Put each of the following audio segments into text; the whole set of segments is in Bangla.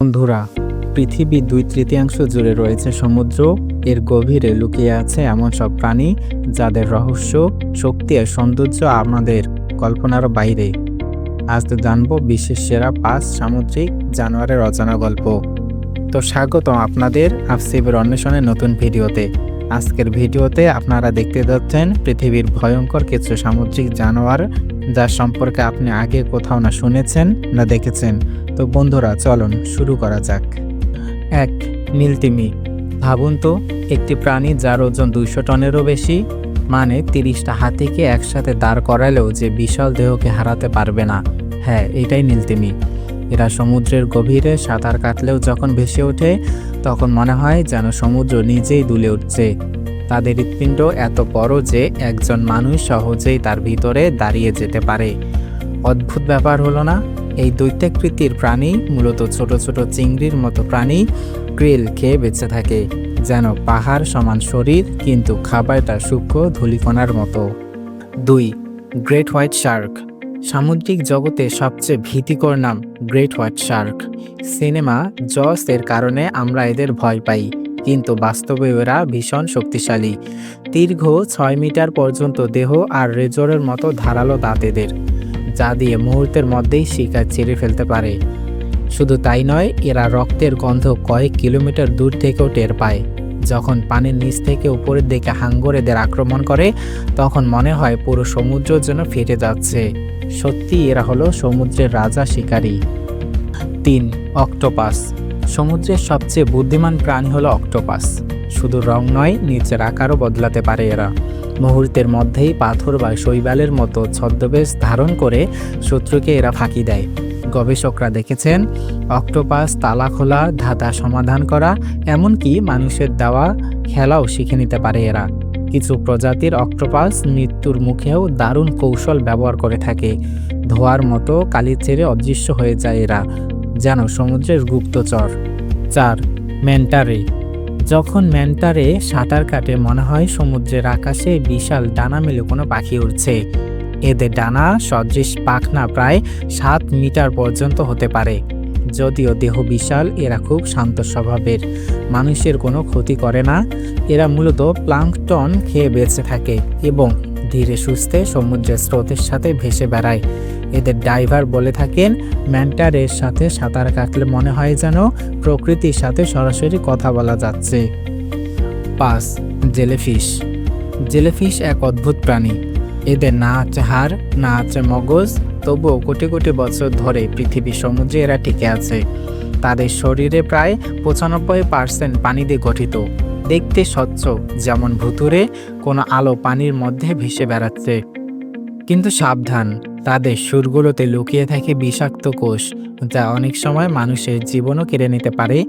বন্ধুরা, পৃথিবীর দুই তৃতীয়াংশ জুড়ে রয়েছে সমুদ্র। এর গভীরে লুকিয়ে আছে এমন সব প্রাণী যাদের রহস্য, শক্তি আর সৌন্দর্য আমাদের কল্পনার বাইরে। আজ তো জানব বিশ্বের সেরা পাঁচ সামুদ্রিক জানোয়ারের রচনা গল্প। তো স্বাগতম আপনাদের আফসিবের অন্বেষণের নতুন ভিডিওতে। আজকের ভিডিওতে আপনারা দেখতে যাচ্ছেন পৃথিবীর ভয়ঙ্কর কিছু সামুদ্রিক জানোয়ার যার সম্পর্কে আপনি আগে কোথাও না শুনেছেন না দেখেছেন। তো বন্ধুরা, চলুন শুরু করা যাক। এক, নীলতিমি। ভাবুন তো, একটি প্রাণী যার ওজন দুইশো টনেরও বেশি মানে তিরিশটা হাতিকে একসাথে দাঁড় করালেও যে বিশাল দেহকে হারাতে পারবে না। হ্যাঁ এটাই নীলতিমি। এরা সমুদ্রের গভীরে সাঁতার কাটলেও যখন ভেসে ওঠে তখন মনে হয় যেন সমুদ্র নিজেই দুলে উঠছে। তাদের হৃৎপিণ্ড এত বড় যে একজন মানুষ সহজেই তার ভিতরে দাঁড়িয়ে যেতে পারে। অদ্ভুত ব্যাপার হলো না, এই দৈত্যাকৃতির প্রাণী মূলত ছোট ছোট চিংড়ির মতো প্রাণী ক্রিল খেয়ে বেঁচে থাকে, যেন পাহাড় সমান শরীর কিন্তু খাবারটা সূক্ষ্ম ধূলিকণার মতো। দুই, গ্রেট হোয়াইট শার্ক। সামুদ্রিক জগতে সবচেয়ে ভীতিকর নাম great white shark cinema Jaws এর কারণে আমরা এদের ভয় পাই, কিন্তু বাস্তবে এরা ভীষণ শক্তিশালী। দীর্ঘ ছয় মিটার পর্যন্ত দেহ আর রেজরের মতো ধারালো দাঁত এদের, যা দিয়ে মুহূর্তের মধ্যেই শিকার ছেড়ে ফেলতে পারে। শুধু তাই নয়, এরা রক্তের গন্ধ কয়েক কিলোমিটার দূর থেকেও টের পায়। যখন পানির নিচ থেকে উপরের দিকে হাঙ্গর এদের আক্রমণ করে, তখন মনে হয় পুরো সমুদ্র যেন ফেটে যাচ্ছে। সত্যি, এরা হলো সমুদ্রের রাজা শিকারী। তিন, অক্টোপাস। সমুদ্রের সবচেয়ে বুদ্ধিমান প্রাণী হলো অক্টোপাস। শুধু রং নয়, নিচের আকারও বদলাতে পারে এরা। মুহূর্তের মধ্যেই পাথর বা শৈবালের মতো ছদ্মবেশ ধারণ করে শত্রুকে এরা ফাঁকি দেয়। গবেষকরা দেখেছেন, অক্টোপাস, তালা খোলা, ধাঁধা সমাধান করা, এমনকি মানুষের দেওয়া খেলাও শিখে নিতে পারে এরা। কিছু প্রজাতির অক্টোপাস মৃত্যুর মুখেও দারুণ কৌশল ব্যবহার করে থাকে। ধোয়ার মতো কালি ছেড়ে অদৃশ্য হয়ে যায় এরা, যেন সমুদ্রের গুপ্তচর। চার, ম্যান্টারে। যখন ম্যান্টারে সাঁতার কাটে, মনে হয় সমুদ্রের আকাশে বিশাল ডানা মেলে কোনো পাখি উড়ছে। এদের ডানা সদৃশ পাখনা প্রায় সাত মিটার পর্যন্ত হতে পারে। যদিও দেহ বিশাল, এরা খুব শান্ত স্বভাবের। মানুষের কোনো ক্ষতি করে না। এরা মূলত প্লাঙ্কটন খেয়ে বেঁচে থাকে এবং ধীরে সুস্থে সমুদ্রের স্রোতের সাথে ভেসে বেড়ায়। এদের ডাইভার বলে থাকেন, ম্যান্টারের সাথে সাঁতার কাটলে মনে হয় যেন প্রকৃতির সাথে সরাসরি কথা বলা যাচ্ছে। পাঁচ, জেলেফিশ। জেলেফিশ এক অদ্ভুত প্রাণী। এদের না আছে হাড় না আছে মগজ, তবুও কোটি কোটি বছর ধরে পৃথিবীর সমুদ্রে এরা টিকে আছে। তাদের শরীরে প্রায় পঁচানব্বই পার্সেন্ট পানি দিয়ে গঠিত। দেখতে স্বচ্ছ, যেমন ভুতুরে কোনো আলো পানির মধ্যে ভেসে বেড়াচ্ছে। কিন্তু সাবধান তাদের সুরগুলোতে লুকিয়ে থাকে বিষাক্ত কোষ, যা অনেক সময় মানুষের জীবনও কেড়ে নিতে পারে।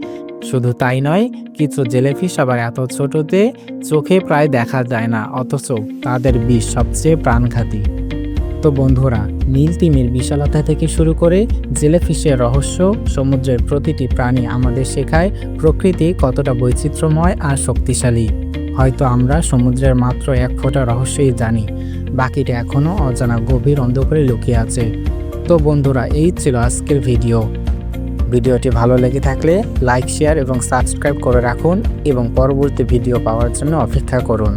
শুধু তাই নয়, কিছু জেলেফিশ আবার এত ছোটতে চোখে প্রায় দেখা যায় না, অথচ তাদের বিষ সবচেয়ে প্রাণঘাতী। তো বন্ধুরা, নীল তিমির বিশালতা থেকে শুরু করে জেলেফিশের রহস্য, সমুদ্রের প্রতিটি প্রাণী আমাদের শেখায় প্রকৃতি কতটা বৈচিত্র্যময় আর শক্তিশালী। হয়তো আমরা সমুদ্রের মাত্র এক ফোঁটা রহস্যই জানি, বাকিটা এখনও অজানা গভীর অন্ধকারে লুকিয়ে আছে। তো বন্ধুরা, এই ছিল আজকের ভিডিও। ভিডিওটি ভালো লেগে থাকলে লাইক, শেয়ার এবং সাবস্ক্রাইব করে রাখুন এবং পরবর্তী ভিডিও পাওয়ার জন্য অপেক্ষা করুন।